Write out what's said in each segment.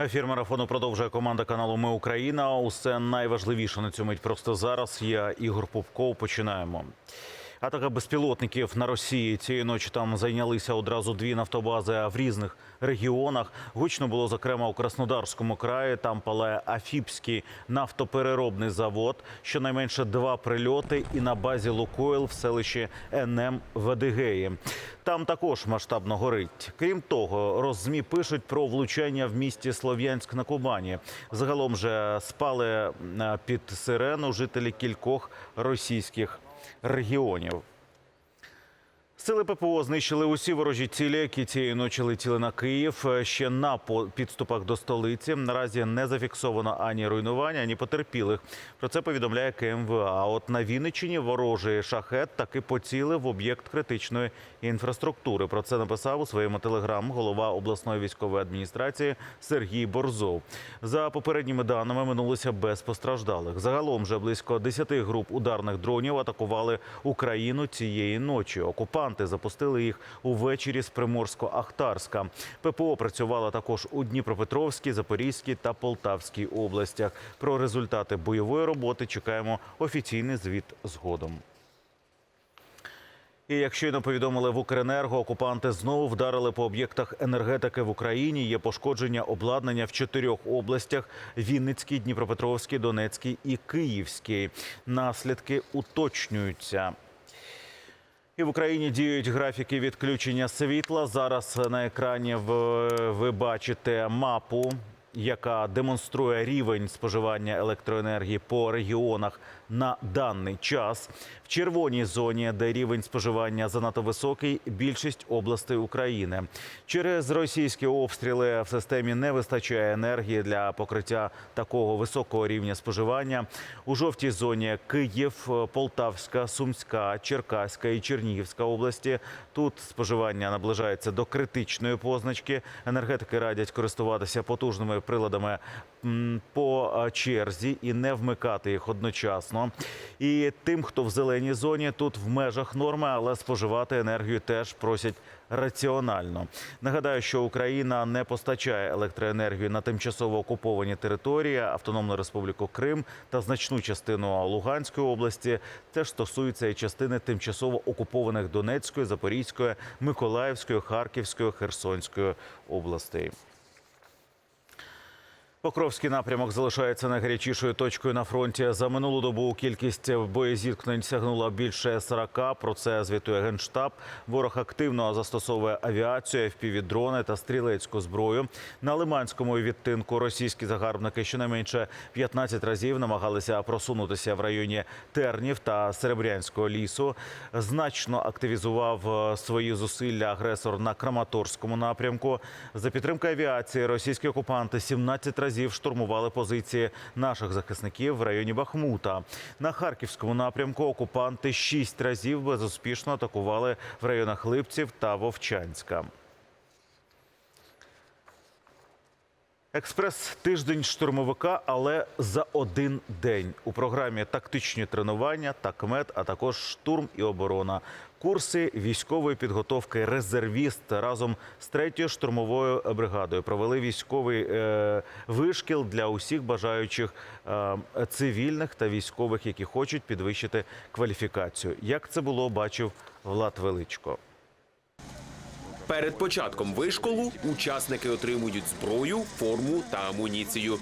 Ефір марафону продовжує команда каналу Ми Україна. Усе найважливіше на цю мить просто зараз. Я Ігор Попков. Починаємо. Атака безпілотників на Росії цієї ночі там зайнялися одразу дві нафтобази в різних регіонах. Гучно було зокрема у Краснодарському краї. Там палає Афіпський нафтопереробний завод. Щонайменше два прильоти і на базі Лукойл в селищі НМ Ведигеї. Там також масштабно горить. Крім того, роззмі пишуть про влучання в місті Слов'янськ на Кубані. Загалом же спали е, під сирену жителі кількох російських регіонів. Сили ППО знищили усі ворожі цілі, які цієї ночі летіли на Київ. Ще на підступах до столиці. Наразі не зафіксовано ані руйнування, ані потерпілих. Про це повідомляє КМВА. А От на Вінниччині ворожий шахет таки поцілив в об'єкт критичної інфраструктури. Про це написав у своєму телеграм голова обласної військової адміністрації Сергій Борзов. За попередніми даними минулося без постраждалих. Загалом вже близько 10 груп ударних дронів атакували Україну цієї ночі. Окупанти запустили їх увечері з Приморсько-Ахтарська. ППО працювала також у Дніпропетровській, Запорізькій та Полтавській областях. Про результати бойової роботи чекаємо офіційний звіт згодом. І як щойно повідомили в Укренерго, окупанти знову вдарили по об'єктах енергетики в Україні. Є пошкодження обладнання в чотирьох областях: Вінницькій, Дніпропетровській, Донецькій і Київській. Наслідки уточнюються. І в Україні діють графіки відключення світла. Зараз на екрані ви бачите мапу, яка демонструє рівень споживання електроенергії по регіонах на даний час. В червоній зоні, де рівень споживання занадто високий, більшість областей України. Через російські обстріли в системі не вистачає енергії для покриття такого високого рівня споживання. У жовтій зоні Київ, Полтавська, Сумська, Черкаська і Чернігівська області. Тут споживання наближається до критичної позначки. Енергетики радять користуватися потужними приладами по черзі і не вмикати їх одночасно. І тим, хто в зеленій зоні, тут в межах норми, але споживати енергію теж просять раціонально. Нагадаю, що Україна не постачає електроенергію на тимчасово окуповані території, Автономну Республіку Крим та значну частину Луганської області. Теж стосується і частини тимчасово окупованих Донецької, Запорізької, Миколаївської, Харківської, Херсонської областей. Покровський напрямок залишається найгарячішою точкою на фронті. За минулу добу кількість боєзіткнень сягнула більше 40. Про це звітує генштаб. Ворог активно застосовує авіацію, FPV-дрони та стрілецьку зброю. На Лиманському відтинку російські загарбники щонайменше 15 разів намагалися просунутися в районі Тернів та Серебрянського лісу. Значно активізував е, свої зусилля агресор на Краматорському напрямку. За підтримки авіації російські окупанти 17 разів штурмували позиції наших захисників в районі Бахмута. На харківському напрямку окупанти шість разів безуспішно атакували в районах Липців та Вовчанська. Експрес тиждень штурмовика, але за один день у програмі тактичні тренування, такмет, а також штурм і оборона. Курси військової підготовки резервіст разом з третьою штурмовою бригадою провели військовий е, вишкіл для усіх бажаючих е, цивільних та військових, які хочуть підвищити кваліфікацію. Як це було, бачив Влад Величко. Перед початком вишколу учасники отримують зброю, форму та амуніцію.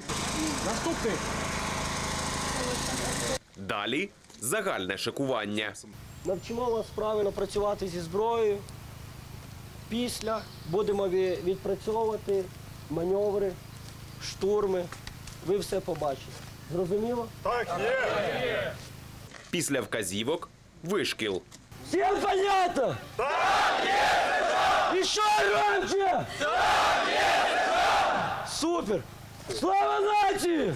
Далі загальне шикування. Навчимо вас правильно працювати зі зброєю. Після будемо відпрацьовувати маневри, штурми. Ви все побачите. Зрозуміло? Так, є! Після вказівок вишкіл. Всем понятно? Так, есть, Еще громче! Супер! Слава нації!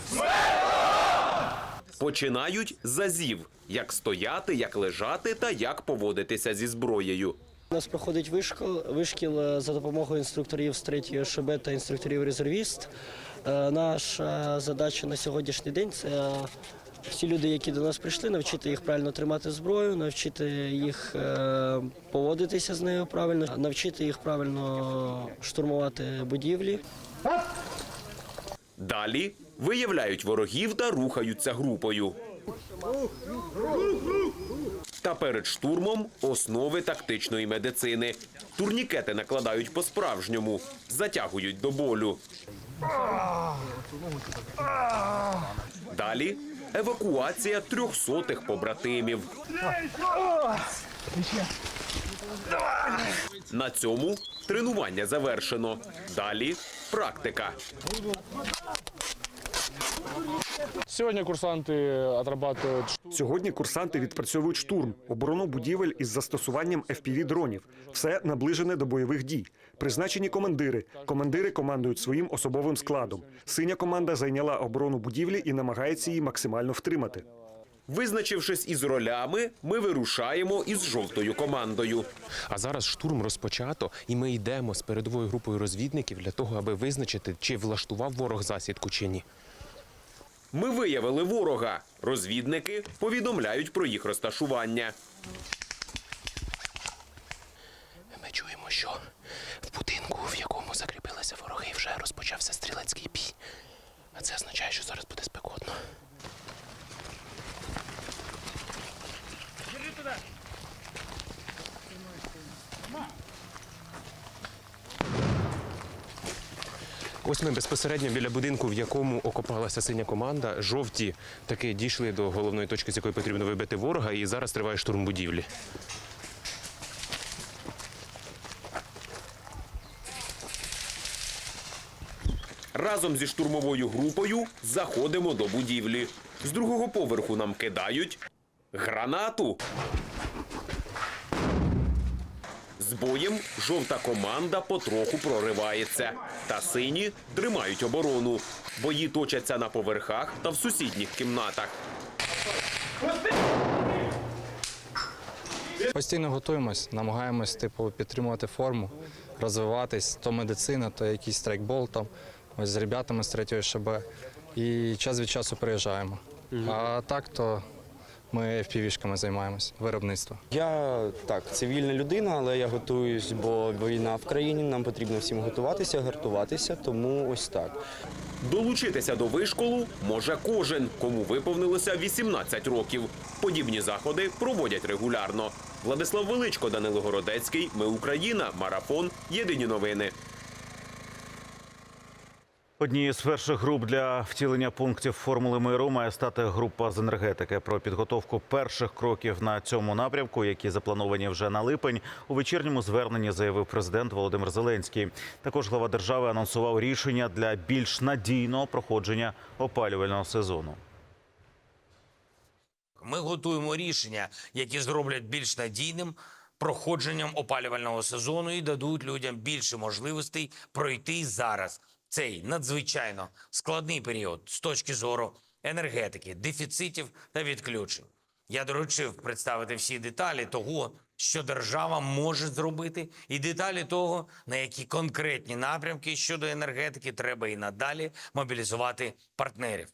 Починають з азів, як стояти, як лежати та як поводитися зі зброєю. У нас проходить вишкіл, вишкіл е, за допомогою інструкторів з 3 ШБ та інструкторів резервіст. Е, Наша задача на сьогоднішній день це е, всі люди, які до нас прийшли, навчити їх правильно тримати зброю, навчити їх е, поводитися з нею правильно, навчити їх правильно штурмувати будівлі. Далі виявляють ворогів та рухаються групою. Та перед штурмом основи тактичної медицини. Турнікети накладають по-справжньому, затягують до болю. Далі евакуація трьохсотих побратимів. На цьому тренування завершено. Далі практика. Сегодня курсанты отрабатывают Сьогодні курсанти відпрацьовують штурм, оборону будівель із застосуванням FPV-дронів. Все наближене до бойових дій. Призначені командири. Командири командують своїм особовим складом. Синя команда зайняла оборону будівлі і намагається її максимально втримати. Визначившись із ролями, ми вирушаємо із жовтою командою. А зараз штурм розпочато, і ми йдемо з передовою групою розвідників для того, аби визначити, чи влаштував ворог засідку чи ні. Ми виявили ворога. Розвідники повідомляють про їх розташування. Ми чуємо, що в будинку, в якому закріпилися вороги, вже розпочався стрілецький бій. А це означає, що зараз буде спекотно. Ось ми безпосередньо біля будинку, в якому окопалася синя команда. Жовті таки дійшли до головної точки, з якої потрібно вибити ворога, і зараз триває штурм будівлі. Разом зі штурмовою групою заходимо до будівлі. З другого поверху нам кидають гранату. З боєм жовта команда потроху проривається. Та сині тримають оборону. Бої точаться на поверхах та в сусідніх кімнатах. Постійно готуємось, намагаємось типу підтримувати форму, розвиватись, то медицина, то якийсь страйкбол там. Ось з ребятами з третьої ШБ. І час від часу приїжджаємо. А так то ми FPV-шками займаємось, виробництво. Я так, цивільна людина, але я готуюсь, бо війна в країні. Нам потрібно всім готуватися, гартуватися, тому ось так. Долучитися до вишколу може кожен, кому виповнилося 18 років. Подібні заходи проводять регулярно. Владислав Величко, Данило Городецький. Ми Україна. Марафон. Єдині новини. Однією з перших груп для втілення пунктів формули миру має стати група з енергетики. Про підготовку перших кроків на цьому напрямку, які заплановані вже на липень, у вечірньому зверненні заявив президент Володимир Зеленський. Також глава держави анонсував рішення для більш надійного проходження опалювального сезону. Ми готуємо рішення, які зроблять більш надійним проходженням опалювального сезону і дадуть людям більше можливостей пройти зараз цей надзвичайно складний період з точки зору енергетики, дефіцитів та відключень. Я доручив представити всі деталі того, що держава може зробити, і деталі того, на які конкретні напрямки щодо енергетики треба і надалі мобілізувати партнерів.